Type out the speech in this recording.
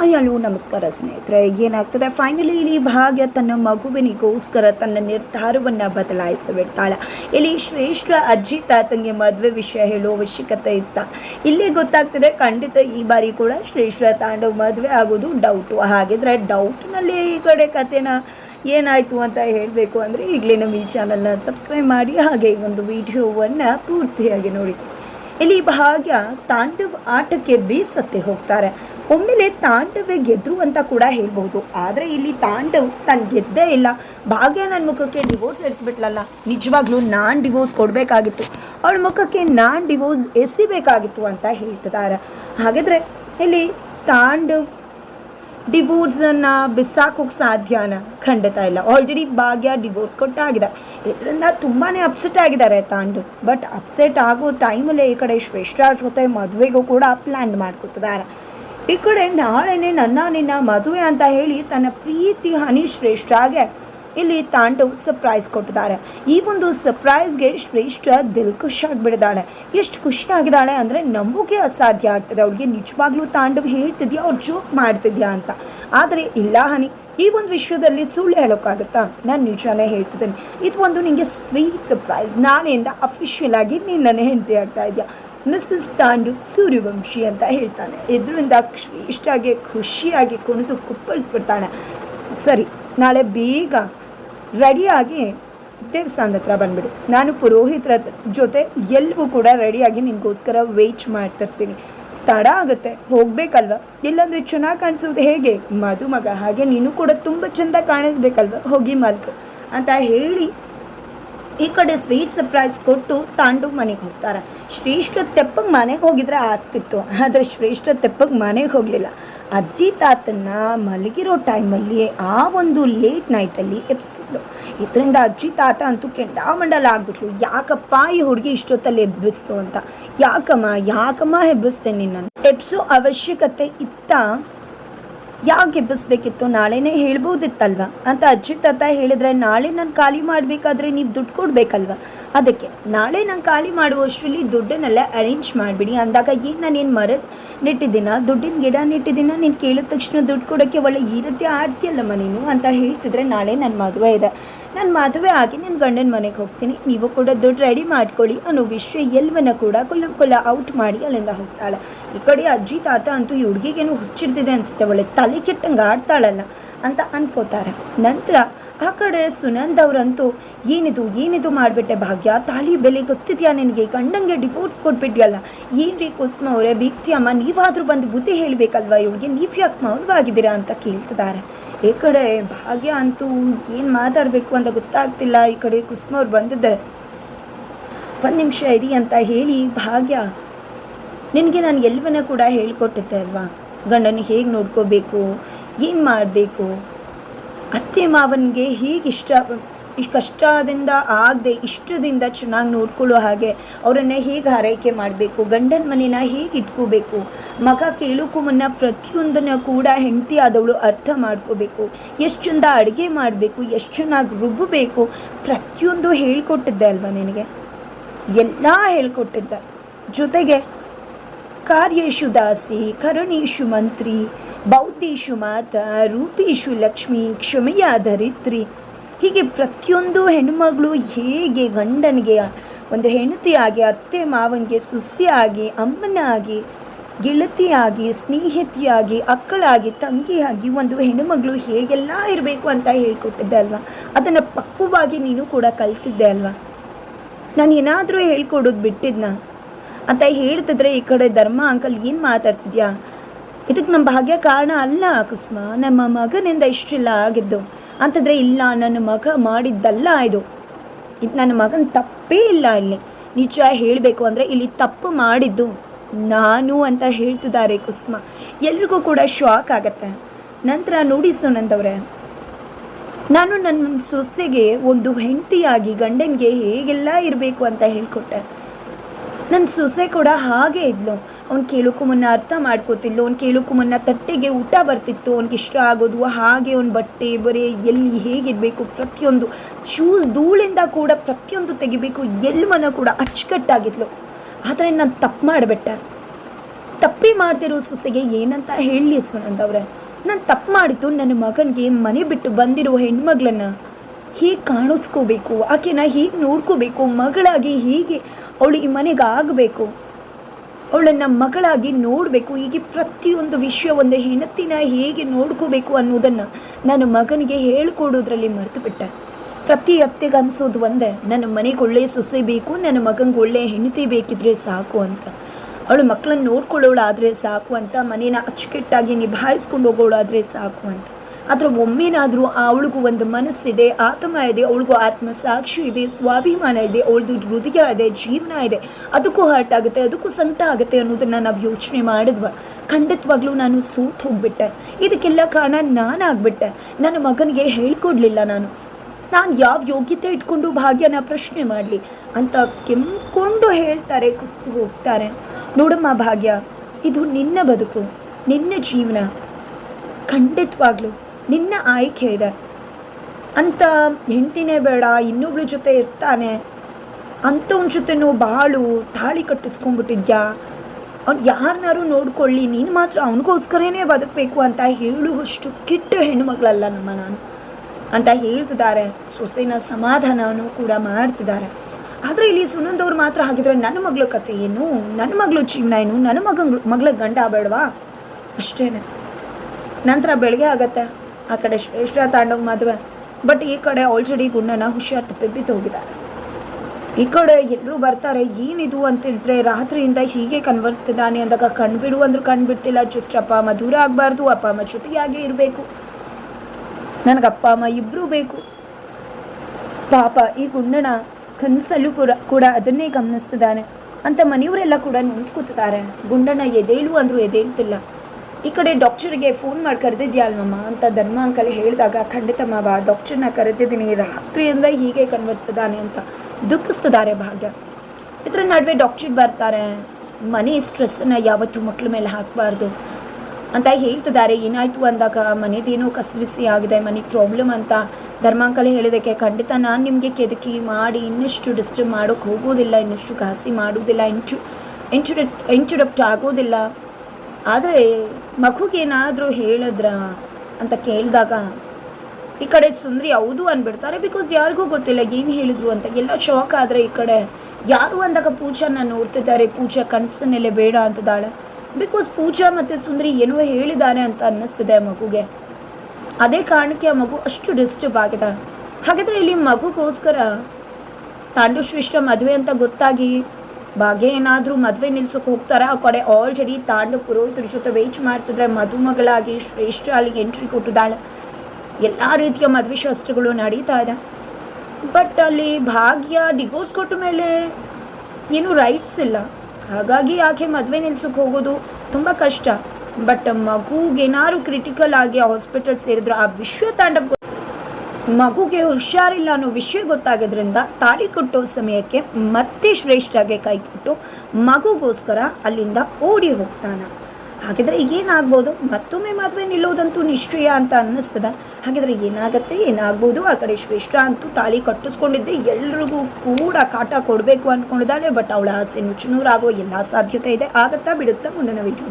ಅಲ್ಲೂ ನಮಸ್ಕಾರ ಸ್ನೇಹಿತರೆ, ಏನಾಗ್ತದೆ? ಫೈನಲಿ ಇಲ್ಲಿ ಭಾಗ್ಯ ತನ್ನ ಮಗುವಿನಿಗೋಸ್ಕರ ತನ್ನ ನಿರ್ಧಾರವನ್ನು ಬದಲಾಯಿಸಿಬಿಡ್ತಾಳೆ. ಇಲ್ಲಿ ಶ್ರೇಷ್ಠ ಅಜ್ಜಿ ತಾತಂಗೆ ಮದುವೆ ವಿಷಯ ಹೇಳೋ ಅವಶ್ಯಕತೆ ಇತ್ತ. ಇಲ್ಲಿ ಗೊತ್ತಾಗ್ತದೆ, ಖಂಡಿತ ಈ ಬಾರಿ ಕೂಡ ಶ್ರೇಷ್ಠ ತಾಂಡವ ಮದುವೆ ಆಗೋದು ಡೌಟು ಹಾಗಿದ್ರೆ ಡೌಟ್ನಲ್ಲಿ ಈ ಕಡೆ ಕಥೆನ ಏನಾಯಿತು ಅಂತ ಹೇಳಬೇಕು ಅಂದರೆ ಈಗಲೇ ನಮ್ಮ ಈ ಚಾನಲ್ನ ಸಬ್ಸ್ಕ್ರೈಬ್ ಮಾಡಿ, ಹಾಗೆ ಈ ಒಂದು ವಿಡಿಯೋವನ್ನು ಪೂರ್ತಿಯಾಗಿ ನೋಡಿ. ಇಲ್ಲಿ ಭಾಗ್ಯ ತಾಂಡವ್ ಆಟಕ್ಕೆ ಬೀಸತ್ತೆ ಹೋಗ್ತಾರೆ. ಒಮ್ಮೆಲೆ ತಾಂಡವೇ ಗೆದ್ರು ಅಂತ ಕೂಡ ಹೇಳ್ಬೋದು ಆದರೆ ಇಲ್ಲಿ ತಾಂಡವ್ ತಾನು ಗೆದ್ದೇ ಇಲ್ಲ. ಭಾಗ್ಯ ನನ್ನ ಮುಖಕ್ಕೆ ಡಿವೋರ್ಸ್ ಎಡಿಸ್ಬಿಟ್ಲಲ್ಲ. ನಿಜವಾಗ್ಲೂ ನಾನು ಡಿವೋರ್ಸ್ ಕೊಡಬೇಕಾಗಿತ್ತು. ಅವಳ ಮುಖಕ್ಕೆ ನಾನು ಡಿವೋರ್ಸ್ ಎಸಿಬೇಕಾಗಿತ್ತು ಅಂತ ಹೇಳ್ತಿದ್ದಾರೆ ಹಾಗಿದ್ರೆ ಇಲ್ಲಿ ತಾಂಡವ್ ಡಿವೋರ್ಸನ್ನು ಬಿಸಾಕೋಕೆ ಸಾಧ್ಯನ ಖಂಡಿತ ಇಲ್ಲ. ಆಲ್ರೆಡಿ ಭಾಗ್ಯ ಡಿವೋರ್ಸ್ ಕೊಟ್ಟಾಗಿದೆ. ಇದರಿಂದ ತುಂಬಾ ಅಪ್ಸೆಟ್ ಆಗಿದ್ದಾರೆ ತಾಂಡು ಬಟ್ ಅಪ್ಸೆಟ್ ಆಗೋ ಟೈಮಲ್ಲೇ ಈ ಕಡೆ ಶ್ರೇಷ್ಠ ಜೊತೆ ಮದುವೆಗೂ ಕೂಡ ಪ್ಲ್ಯಾನ್ ಮಾಡ್ಕೊತಿದ್ದಾರೆ ಈ ಕಡೆ ನಾಳೆನೇ ನನ್ನ ನಿನ್ನ ಮದುವೆ ಅಂತ ಹೇಳಿ ತನ್ನ ಪ್ರೀತಿ ಹನಿ ಶ್ರೇಷ್ಠಗೆ ಇಲ್ಲಿ ತಾಂಡವ್ ಸರ್ಪ್ರೈಸ್ ಕೊಟ್ಟಿದ್ದಾರೆ. ಈ ಒಂದು ಸರ್ಪ್ರೈಸ್ಗೆ ಶ್ರೇಷ್ಠ ದಿಲ್ ಖುಷಿ ಆಗಿಬಿಡಿದಾಳೆ ಎಷ್ಟು ಖುಷಿ ಆಗಿದ್ದಾಳೆ ಅಂದರೆ ನಂಬೋಕೆ ಅಸಾಧ್ಯ ಆಗ್ತದೆ. ಅವಳಿಗೆ ನಿಜವಾಗ್ಲೂ ತಾಂಡವ್ ಹೇಳ್ತಿದ್ಯಾ ಅವ್ರು ಜೋಕ್ ಮಾಡ್ತಿದ್ಯಾ ಅಂತ. ಆದರೆ ಇಲ್ಲ ಹನಿ, ಈ ಒಂದು ವಿಷಯದಲ್ಲಿ ಸುಳ್ಳು ಹೇಳೋಕ್ಕಾಗುತ್ತಾ? ನಾನು ನಿಜಾನೇ ಹೇಳ್ತಿದ್ದೀನಿ. ಇದು ಒಂದು ನಿಮಗೆ ಸ್ವೀಟ್ ಸರ್ಪ್ರೈಸ್ ನಾಳೆಯಿಂದ ಅಫಿಷಿಯಲ್ ಆಗಿ ನೀನು ಹೆಂಡತಿ ಆಗ್ತಾ ಇದೆಯಾ? ಮಿಸ್ಸಸ್ ತಾಂಡು ಸೂರ್ಯವಂಶಿ ಅಂತ ಹೇಳ್ತಾನೆ. ಇದರಿಂದ ಇಷ್ಟಾಗಿ ಖುಷಿಯಾಗಿ ಕುಣಿದು ಕುಪ್ಪಳಿಸ್ಬಿಡ್ತಾಳೆ. ಸರಿ, ನಾಳೆ ಬೇಗ ರೆಡಿಯಾಗಿ ದೇವಸ್ಥಾನದ ಹತ್ರ ಬಂದ್ಬಿಡು. ನಾನು ಪುರೋಹಿತರ ಜೊತೆ ಎಲ್ಲವೂ ಕೂಡ ರೆಡಿಯಾಗಿ ನಿನಗೋಸ್ಕರ ವೆಯ್ಟ್ ಮಾಡ್ತಿರ್ತೀನಿ. ತಡ ಆಗುತ್ತೆ, ಹೋಗಬೇಕಲ್ವ? ಇಲ್ಲಾಂದರೆ ಚೆನ್ನಾಗಿ ಕಾಣಿಸೋದು ಹೇಗೆ? ಮದುಮಗ ಹಾಗೆ ನೀನು ಕೂಡ ತುಂಬ ಚೆಂದ ಕಾಣಿಸ್ಬೇಕಲ್ವ? ಹೋಗಿ ಮಲ್ಕು ಅಂತ ಹೇಳಿ ಈ ಕಡೆ ಸ್ವೀಟ್ ಸರ್ಪ್ರೈಸ್ ಕೊಟ್ಟು ತಾಂಡು ಮನೆಗೆ ಹೋಗ್ತಾರೆ. ಶ್ರೇಷ್ಠ ತೆಪ್ಪಗೆ ಮನೆಗೆ ಹೋಗಿದ್ರೆ ಆಗ್ತಿತ್ತು, ಆದರೆ ಶ್ರೇಷ್ಠ ತೆಪ್ಪಗೆ ಮನೆಗೆ ಹೋಗಲಿಲ್ಲ. ಅಜ್ಜಿ ತಾತನ್ನ ಮಲಗಿರೋ ಟೈಮಲ್ಲಿ ಆ ಒಂದು ಲೇಟ್ ನೈಟಲ್ಲಿ ಎಬ್ಸಿದ್ಲು ಇದರಿಂದ ಅಜ್ಜಿ ತಾತ ಅಂತೂ ಕೆಂಡಾಮಂಡಲ ಆಗ್ಬಿಟ್ಲು. ಯಾಕಪ್ಪ ಈ ಹುಡುಗಿ ಇಷ್ಟೊತ್ತಲ್ಲಿ ಎಬ್ಬಿಸ್ತು ಅಂತ. ಯಾಕಮ್ಮ ಯಾಕಮ್ಮ ಹೆಬ್ಬಿಸ್ತೇನೆ ನಿನ್ನನ್ನು? ಎಬ್ಸೋ ಅವಶ್ಯಕತೆ ಇತ್ತ? ಯಾಕೆ ಎಬ್ಬಿಸ್ಬೇಕಿತ್ತು ನಾಳೆನೇ ಹೇಳ್ಬೋದಿತ್ತಲ್ವ? ಅಂತ ಅಜ್ಜಿ ತಾತ ಹೇಳಿದ್ರೆ, ನಾಳೆ ನಾನು ಖಾಲಿ ಮಾಡಬೇಕಾದ್ರೆ ನೀವು ದುಡ್ಡು ಕೊಡಬೇಕಲ್ವ? ಅದಕ್ಕೆ, ನಾಳೆ ನಾನು ಖಾಲಿ ಮಾಡುವಷ್ಟರಲ್ಲಿ ದುಡ್ಡನ್ನೆಲ್ಲ ಅರೇಂಜ್ ಮಾಡಿಬಿಡಿ. ಅಂದಾಗ ಏನು ನಾನೇನು ಮರ ನೆಟ್ಟಿದ್ದೀನ? ದುಡ್ಡಿನ ಗಿಡ ನೆಟ್ಟಿದ್ದೀನ? ನೀನು ಕೇಳಿದ ತಕ್ಷಣ ದುಡ್ಡು ಕೊಡೋಕ್ಕೆ ಒಳ್ಳೆ ಈ ರೀತಿ ಆಡ್ತೀಯಲ್ಲಮ್ಮ ನೀನು? ಅಂತ ಹೇಳ್ತಿದ್ರೆ ನಾಳೆ ನನ್ನ ಮದುವೆ ಇದೆ. ನನ್ನ ಮದುವೆ ಆಗಿ ನನ್ನ ಗಂಡನ ಮನೆಗೆ ಹೋಗ್ತೀನಿ. ನೀವು ಕೂಡ ದುಡ್ಡು ರೆಡಿ ಮಾಡ್ಕೊಳ್ಳಿ. ಅನ್ನೋ ವಿಷಯ ಎಲ್ಲವನ್ನ ಕೂಡ ಕುಲ್ಲ ಕುಲ್ಲ ಔಟ್ ಮಾಡಿ ಅಲ್ಲಿಂದ ಹೋಗ್ತಾಳೆ. ಈ ಕಡೆ ಅಜ್ಜಿ, ತಾತ ಅಂತೂ ಈ ಹುಡುಗಿಗೇನು ಹುಚ್ಚಿಡ್ತಿದೆ ಅನಿಸುತ್ತೆ. ಒಳ್ಳೆ ತಲೆ ಕೆಟ್ಟಂಗೆ ಆಡ್ತಾಳಲ್ಲ ಅಂತ ಅನ್ಕೋತಾರೆ. ನಂತರ ಆ ಕಡೆ ಸುನಂದ್ ಅವರಂತೂ, ಏನಿದು ಏನಿದು ಮಾಡಿಬಿಟ್ಟೆ ಭಾಗ್ಯ? ತಾಳಿ ಬೆಲೆ ಗೊತ್ತಿದೆಯಾ ನಿನಗೆ? ಗಂಡಂಗೆ ಡಿವೋರ್ಸ್ ಕೊಟ್ಬಿಟ್ಯಲ್ಲ. ರೀ ಕುಸ್ಮ ಅವರೇ ಅಮ್ಮ, ನೀವಾದರೂ ಬಂದು ಬುದ್ಧಿ ಹೇಳಬೇಕಲ್ವಾ ಇವಳಿಗೆ ನೀವು ಯಾಕೆ ಮೌನವಾಗಿದ್ದೀರಾ? ಅಂತ ಕೇಳ್ತಿದ್ದಾರೆ. ಈ ಕಡೆ, ಭಾಗ್ಯ ಅಂತೂ ಏನು ಮಾತಾಡಬೇಕು ಅಂತ ಗೊತ್ತಾಗ್ತಿಲ್ಲ. ಈ ಕಡೆ ಕುಸುಮ ಅವ್ರು ಬಂದಿದ್ದೆ. ಒಂದು ನಿಮಿಷ ಇರಿ ಅಂತ ಹೇಳಿ ಭಾಗ್ಯ, ನಿನಗೆ ನಾನು ಎಲ್ಲವನ್ನ ಕೂಡ ಹೇಳ್ಕೊಟ್ಟಿದ್ದೆ ಅಲ್ವಾ? ಗಂಡನ ಹೇಗೆ ನೋಡ್ಕೋಬೇಕು, ಏನು ಮಾಡಬೇಕು? ಅತ್ತೆ ಮಾವನಿಗೆ ಹೇಗೆ ಇಷ್ಟ ಇಷ್ಟು ಕಷ್ಟದಿಂದ ಆಗದೆ ಇಷ್ಟದಿಂದ ಚೆನ್ನಾಗಿ ನೋಡ್ಕೊಳ್ಳೋ ಹಾಗೆ ಅವರನ್ನು ಹೇಗೆ ಆರೈಕೆ ಮಾಡಬೇಕು? ಗಂಡನ ಮನೇನ ಹೇಗೆ ಇಟ್ಕೋಬೇಕು? ಮಗ ಕೇಳೋಕ್ಕೂ ಮುನ್ನ ಪ್ರತಿಯೊಂದನ್ನು ಕೂಡ ಹೆಂಡತಿ ಆದವಳು ಅರ್ಥ ಮಾಡ್ಕೋಬೇಕು. ಎಷ್ಟು ಚಂದ ಅಡುಗೆ ಮಾಡಬೇಕು, ಎಷ್ಟು ಚೆನ್ನಾಗಿ ರುಬ್ಬಬೇಕು, ಪ್ರತಿಯೊಂದು ಹೇಳ್ಕೊಟ್ಟಿದ್ದೆ ಅಲ್ವಾ ನಿನಗೆ? ಎಲ್ಲ ಹೇಳ್ಕೊಟ್ಟಿದ್ದೆ. ಜೊತೆಗೆ ಕಾರ್ಯೇಶು ದಾಸಿ, ಕರುಣೀಶು ಮಂತ್ರಿ, ಬೌದ್ಧೀಶು ಮಾತ, ರೂಪೀಶು ಲಕ್ಷ್ಮಿ, ಕ್ಷಮೆಯ ಧರಿತ್ರಿ ಹೀಗೆ ಪ್ರತಿಯೊಂದು ಹೆಣ್ಣುಮಗಳು ಹೇಗೆ ಗಂಡನಿಗೆ ಒಂದು ಹೆಂಡತಿಯಾಗಿ, ಅತ್ತೆ ಮಾವನಿಗೆ ಸುಸಿಯಾಗಿ ಅಮ್ಮನಾಗಿ, ಗೆಳತಿಯಾಗಿ, ಸ್ನೇಹಿತಿಯಾಗಿ, ಅಕ್ಕಳಾಗಿ, ತಂಗಿಯಾಗಿ ಒಂದು ಹೆಣ್ಣುಮಗಳು ಹೇಗೆಲ್ಲ ಇರಬೇಕು ಅಂತ ಹೇಳ್ಕೊಟ್ಟಿದ್ದೆ ಅಲ್ವಾ? ಅದನ್ನು ಪಕ್ವವಾಗಿ ನೀನು ಕೂಡ ಕಲ್ತಿದ್ದೆ ಅಲ್ವಾ? ನಾನು ಏನಾದರೂ ಹೇಳ್ಕೊಡೋದು ಬಿಟ್ಟಿದ್ನ? ಅಂತ ಹೇಳ್ತಿದ್ರೆ ಈ ಕಡೆ ಧರ್ಮ ಅಂಕಲ್ ಏನು ಮಾತಾಡ್ತಿದ್ಯಾ? ಇದಕ್ಕೆ ನಮ್ಮ ಭಾಗ್ಯ ಕಾರಣ ಅಲ್ಲ ಕುಸುಮ. ನಮ್ಮ ಮಗನಿಂದ ಇಷ್ಟಿಲ್ಲ ಆಗಿದ್ದು. ಅಂತಂದರೆ ಇಲ್ಲ, ನನ್ನ ಮಗ ಮಾಡಿದ್ದಲ್ಲ ಇದು. ಇದು ನನ್ನ ಮಗನ ತಪ್ಪೇ ಇಲ್ಲ ಇಲ್ಲಿ. ನಿಜ ಹೇಳಬೇಕು ಅಂದರೆ ಇಲ್ಲಿ ತಪ್ಪು ಮಾಡಿದ್ದು ನಾನು ಅಂತ ಹೇಳ್ತಿದ್ದಾರೆ ಕುಸ್ಮ. ಎಲ್ರಿಗೂ ಕೂಡ ಶಾಕ್ ಆಗತ್ತೆ. ನಂತರ ನೋಡಿ ಸುನಂದವ್ರೆ ನಾನು ನನ್ನ ಸೊಸೆಗೆ ಒಂದು ಹೆಂಡತಿಯಾಗಿ ಗಂಡನಿಗೆ ಹೇಗೆಲ್ಲ ಇರಬೇಕು ಅಂತ ಹೇಳ್ಕೊಟ್ಟೆ. ನನ್ನ ಸೊಸೆ ಕೂಡ ಹಾಗೆ ಇದ್ಲು. ಅವ್ನು ಕೇಳೋಕ್ಕೂ ಮುನ್ನ ಅರ್ಥ ಮಾಡ್ಕೋತಿಲ್ಲ ಅವ್ನು ಕೇಳೋಕ್ಕೂ ಮುನ್ನ ತಟ್ಟೆಗೆ ಊಟ ಬರ್ತಿತ್ತು. ಅವ್ನಿಗೆ ಇಷ್ಟ ಆಗೋದು ಹಾಗೆ ಅವ್ನ ಬಟ್ಟೆ, ಬರೀ, ಎಲ್ಲಿ ಹೇಗಿರಬೇಕು ಪ್ರತಿಯೊಂದು. ಶೂಸ್ ಧೂಳಿಂದ ಕೂಡ ಪ್ರತಿಯೊಂದು ತೆಗಿಬೇಕು. ಎಲ್ಲವನ್ನ ಕೂಡ ಅಚ್ಚುಕಟ್ಟಾಗಿದ್ಲು. ಆದರೆ ನಾನು ತಪ್ಪು ಮಾಡಿಬಿಟ್ಟೆ. ತಪ್ಪಿ ಮಾಡ್ತಿರೋ ಸೊಸೆಗೆ ಏನಂತ ಹೇಳಿ ಸುನಂದ್ ಅವರೇ. ನಾನು ತಪ್ಪು ಮಾಡಿತು ನನ್ನ ಮಗನಿಗೆ ಮನೆ ಬಿಟ್ಟು ಬಂದಿರೋ ಹೆಣ್ಮಗಳನ್ನ. ಹೀಗೆ ಕಾಣಿಸ್ಕೋಬೇಕು, ಆಕೆನ ಹೀಗೆ ನೋಡ್ಕೋಬೇಕು, ಮಗಳಾಗಿ ಹೀಗೆ ಅವಳು ಈ ಮನೆಗೆ ಆಗಬೇಕು. ಅವಳನ್ನು ಮಗಳಾಗಿ ನೋಡಬೇಕು, ಹೀಗೆ ಪ್ರತಿಯೊಂದು ವಿಷಯ ಒಂದು ಹೆಣತಿನ ಹೇಗೆ ನೋಡ್ಕೋಬೇಕು ಅನ್ನೋದನ್ನು ನನ್ನ ಮಗನಿಗೆ ಹೇಳ್ಕೊಡೋದ್ರಲ್ಲಿ ಮರೆತು ಬಿಟ್ಟೆ ಪ್ರತಿ ಅತ್ತೆಗೆ ಅನ್ಸೋದು ಒಂದೇ, ನನ್ನ ಮನೆಗೆ ಒಳ್ಳೆಯ ಸೊಸೆ ಬೇಕು, ನನ್ನ ಮಗನ್ಗೆ ಒಳ್ಳೆಯ ಹೆಂಡತಿ ಬೇಕಿದ್ರೆ ಸಾಕು ಅಂತ. ಅವಳು ಮಕ್ಕಳನ್ನ ನೋಡ್ಕೊಳ್ಳೋಳಾದರೆ ಸಾಕು ಅಂತ, ಮನೇನ ಅಚ್ಚುಕಟ್ಟಾಗಿ ನಿಭಾಯಿಸ್ಕೊಂಡು ಹೋಗೋಳಾದರೆ ಸಾಕು ಅಂತ. ಆದರೆ ಒಮ್ಮೆನಾದರೂ ಅವಳಿಗೂ ಒಂದು ಮನಸ್ಸಿದೆ ಆತ್ಮ ಇದೆ ಅವಳಿಗೂ ಆತ್ಮಸಾಕ್ಷಿ ಇದೆ, ಸ್ವಾಭಿಮಾನ ಇದೆ ಅವಳದು ಹೃದಯ ಇದೆ, ಜೀವನ ಇದೆ. ಅದಕ್ಕೂ ಹರ್ಟ್ ಆಗುತ್ತೆ, ಅದಕ್ಕೂ ಸಂತ ಆಗುತ್ತೆ ಅನ್ನೋದನ್ನು ನಾವು ಯೋಚನೆ ಮಾಡಿದ್ವ. ಖಂಡಿತವಾಗ್ಲೂ ನಾನು ಸೋತು ಹೋಗ್ಬಿಟ್ಟೆ. ಇದಕ್ಕೆಲ್ಲ ಕಾರಣ ನಾನಾಗ್ಬಿಟ್ಟೆ. ನನ್ನ ಮಗನಿಗೆ ಹೇಳ್ಕೊಡ್ಲಿಲ್ಲ ನಾನು. ನಾನು ಯಾವ ಯೋಗ್ಯತೆ ಇಟ್ಕೊಂಡು ಭಾಗ್ಯನ ಪ್ರಶ್ನೆ ಮಾಡಲಿ? ಅಂತ ಕೆಮ್ಕೊಂಡು ಹೇಳ್ತಾರೆ, ಕುಸ್ತು ಹೋಗ್ತಾರೆ. ನೋಡಮ್ಮ ಭಾಗ್ಯ, ಇದು ನಿನ್ನ ಬದುಕು, ನಿನ್ನ ಜೀವನ. ಖಂಡಿತವಾಗ್ಲೂ. ನಿನ್ನ ಆಯ್ಕೆ ಇದೆ. ಅಂತ ಹೆಂಡ್ತಿನೇ ಬೇಡ, ಇನ್ನೊಬ್ಳ ಜೊತೆ ಇರ್ತಾನೆ. ಅಂಥವ್ನ ಜೊತೆನೂ ಬಾಳು, ತಾಳಿ ಕಟ್ಟಿಸ್ಕೊಂಡ್ಬಿಟ್ಟಿದ್ಯಾ? ಅವ್ನು ಯಾರನ್ನಾರು ನೋಡ್ಕೊಳ್ಳಿ, ನೀನು ಮಾತ್ರ ಅವನಿಗೋಸ್ಕರನೇ ಬದುಕಬೇಕು ಅಂತ ಹೇಳುವಷ್ಟು ಕಿಟ್ಟ ಹೆಣ್ಣುಮಗಳಲ್ಲ ನಮ್ಮ ನಾನು. ಅಂತ ಹೇಳ್ತಿದ್ದಾರೆ. ಸೊಸೆನ ಸಮಾಧಾನವನ್ನು ಕೂಡ ಮಾಡ್ತಿದ್ದಾರೆ. ಆದರೆ ಇಲ್ಲಿ ಸುನಂದವ್ರು ಮಾತ್ರ ಹಾಗಿದ್ರೆ ನನ್ನ ಮಗಳ ಕತೆ ಏನು? ನನ್ನ ಮಗಳ ಜೀವನ ಏನು? ನನ್ನ ಮಗ, ಮಗಳ ಗಂಡ ಬೇಡವಾ? ಅಷ್ಟೇ ನಂತರ ಬೆಳಗ್ಗೆ ಆಗತ್ತೆ. ಆ ಕಡೆ ಶ್ರೇಷ್ಠ ತಾಂಡವ್ ಮದುವೆ ಬಟ್ ಈ ಕಡೆ ಆಲ್ರೆಡಿ ಗುಂಡನ ಹುಷಾರ್ ತಪ್ಪಿ ಹೋಗಿದ್ದಾರೆ. ಈ ಕಡೆ ಎಲ್ಲರೂ ಬರ್ತಾರೆ, ಏನಿದು ಅಂತಿದ್ರೆ ರಾತ್ರಿಯಿಂದ ಹೀಗೆ ಕನ್ವರ್ಸ್ತಿದ್ದಾನೆ ಅಂದಾಗ ಕಣ್ಬಿಡು ಅಂದ್ರೆ ಕಣ್ಬಿಡ್ತಿಲ್ಲ ಜಸ್ಟ್ ಅಪ್ಪ ಅಮ್ಮ ದೂರ ಆಗಬಾರ್ದು, ಅಪ್ಪ ಅಮ್ಮ ಜೊತೆಯಾಗಿ ಇರಬೇಕು. ನನಗೆ ಅಪ್ಪ ಅಮ್ಮ ಇಬ್ಬರೂ ಬೇಕು. ಪಾಪ ಈ ಗುಂಡನ ಕನಸಲ್ಲೂ ಕೂಡ ಕೂಡ ಅದನ್ನೇ ಗಮನಿಸ್ತಿದ್ದಾನೆ. ಅಂತ ಮನೆಯವರೆಲ್ಲ ಕೂಡ ನಿಂತ್ಕೊತಿದ್ದಾರೆ ಗುಂಡನ ಎದೇಳು ಅಂದರೂ ಎದೇಳ್ತಿಲ್ಲ ಈ ಕಡೆ ಡಾಕ್ಟರ್ಗೆ ಫೋನ್ ಮಾಡಿ ಕರೆದಿದ್ಯಾ ಅಲ್ವಮ್ಮ ಅಂತ ಧರ್ಮ ಅಂಕಲ್ ಹೇಳಿದಾಗ, ಖಂಡಿತ ಮಾವ, ಡಾಕ್ಟರ್ನ ಕರೆದಿದ್ದೀನಿ. ರಾತ್ರಿಯಿಂದ ಹೀಗೆ ಕನ್ವರ್ಸ್ತಿದ್ದಾನೆ ಅಂತ ದುಃಖಿಸ್ತಿದ್ದಾರೆ ಭಾಗ್ಯ. ಇದರ ನಡುವೆ ಡಾಕ್ಟರ್ ಬರ್ತಾರೆ. ಮನೆ ಸ್ಟ್ರೆಸ್ಸನ್ನು ಯಾವತ್ತೂ ಮಕ್ಳ ಮೇಲೆ ಹಾಕಬಾರ್ದು ಅಂತ ಹೇಳ್ತಿದ್ದಾರೆ. ಏನಾಯಿತು ಅಂದಾಗ, ಮನೆದೇನೋ ಕಸವಿಸಿ ಆಗಿದೆ, ಮನೆ ಪ್ರಾಬ್ಲಮ್ ಅಂತ ಧರ್ಮಾಂಕಲ್ ಹೇಳಿದಕ್ಕೆ ಖಂಡಿತ ನಾನು ನಿಮಗೆ ಕೆದಕಿ ಮಾಡಿ ಇನ್ನಷ್ಟು ಡಿಸ್ಟರ್ಬ್ ಮಾಡೋಕ್ಕೆ ಹೋಗೋದಿಲ್ಲ, ಇನ್ನಷ್ಟು ಘಾಸಿ ಮಾಡೋದಿಲ್ಲ ಇಂಚು ಇಂಚುಡಕ್ಟ್ ಇಂಚುಡಕ್ಟ್ ಆಗೋದಿಲ್ಲ. ಆದರೆ ಮಗುಗೇನಾದರೂ ಹೇಳಿದ್ರ ಅಂತ ಕೇಳಿದಾಗ, ಈ ಕಡೆ ಸುಂದ್ರಿ ಹೌದು ಅಂದ್ಬಿಡ್ತಾರೆ ಬಿಕಾಸ್ ಯಾರಿಗೂ ಗೊತ್ತಿಲ್ಲ ಏನು ಹೇಳಿದ್ರು ಅಂತ. ಎಲ್ಲ ಶಾಕ್ ಆದರೆ ಈ ಕಡೆ ಯಾರು ಅಂದಾಗ ಪೂಜಾನ ನೋಡ್ತಿದ್ದಾರೆ, ಪೂಜಾ ಕನಸನ್ನೆಲ್ಲ ಬೇಡ ಅಂತದಾಳೆ. ಬಿಕಾಸ್ ಪೂಜಾ ಮತ್ತು ಸುಂದ್ರಿ ಏನೋ ಹೇಳಿದ್ದಾರೆ ಅಂತ ಅನ್ನಿಸ್ತಿದೆ ಮಗುಗೆ. ಅದೇ ಕಾರಣಕ್ಕೆ ಆ ಮಗು ಅಷ್ಟು ಡಿಸ್ಟರ್ಬ್ ಆಗಿದೆ. ಹಾಗಾದರೆ ಇಲ್ಲಿ ಮಗುಗೋಸ್ಕರ ತಾಂಡು ಶ್ರೇಷ್ಠ ಮದುವೆ ಅಂತ ಗೊತ್ತಾಗಿ ಭಾಗ್ಯ ಏನಾದರೂ ಮದುವೆ ನಿಲ್ಸೋಕೆ ಹೋಗ್ತಾರೆ? ಆ ಕಡೆ ಆಲ್ರೆಡಿ ತಾಂಡ ಪುರೋಹಿತರ ಜೊತೆ ವೇಟ್ ಮಾಡ್ತಿದ್ರೆ ಮದುಮಗಳಾಗಿ ಶ್ರೇಷ್ಠ ಅಲ್ಲಿಗೆ ಎಂಟ್ರಿ ಕೊಟ್ಟಿದ್ದಾಳೆ. ಎಲ್ಲ ರೀತಿಯ ಮದುವೆ ಶಾಸ್ತ್ರಗಳು ನಡೀತಾ ಇದೆ. ಬಟ್ ಅಲ್ಲಿ ಭಾಗ್ಯ ಡಿವೋರ್ಸ್ ಕೊಟ್ಟ ಮೇಲೆ ಏನು ರೈಟ್ಸ್ ಇಲ್ಲ. ಹಾಗಾಗಿ ಆಕೆ ಮದುವೆ ನಿಲ್ಸೋಕೆ ಹೋಗೋದು? ತುಂಬ ಕಷ್ಟ. ಬಟ್ ಮಗುಗೇನಾದ್ರು ಕ್ರಿಟಿಕಲ್ ಆಗಿ ಹಾಸ್ಪಿಟಲ್ ಸೇರಿದ್ರು ಆ ವಿಶ್ವ ತಾಂಡವ ಮಗುಗೆ ಹುಷಾರಿಲ್ಲ ಅನ್ನೋ ವಿಷಯ ಗೊತ್ತಾಗೋದ್ರಿಂದ ತಾಳಿ ಕಟ್ಟೋ ಸಮಯಕ್ಕೆ ಮತ್ತೆ ಶ್ರೇಷ್ಠಗೆ ಕೈ ಕೊಟ್ಟು ಮಗುಗೋಸ್ಕರ ಅಲ್ಲಿಂದ ಓಡಿ ಹೋಗ್ತಾನೆ. ಹಾಗಿದ್ರೆ ಏನಾಗ್ಬೋದು? ಮತ್ತೊಮ್ಮೆ ಮದುವೆ ನಿಲ್ಲೋದಂತೂ ನಿಶ್ಚಯ ಅಂತ ಅನ್ನಿಸ್ತದ. ಹಾಗಿದ್ರೆ ಏನಾಗುತ್ತೆ? ಏನಾಗ್ಬೋದು? ಆ ಕಡೆ ಶ್ರೇಷ್ಠ ಅಂತೂ ತಾಳಿ ಕಟ್ಟಿಸ್ಕೊಂಡಿದ್ದೆ. ಎಲ್ರಿಗೂ ಕೂಡ ಕಾಟ ಕೊಡಬೇಕು ಅಂದ್ಕೊಂಡಿದ್ದಾಳೆ ಬಟ್ ಅವಳ ಆಸೆ ನುಚ್ಚುನೂರಾಗೋ ಎಲ್ಲ ಸಾಧ್ಯತೆ ಇದೆ. ಆಗತ್ತಾ ಬಿಡುತ್ತಾ ಮುಂದಿನ ವಿಡಿಯೋ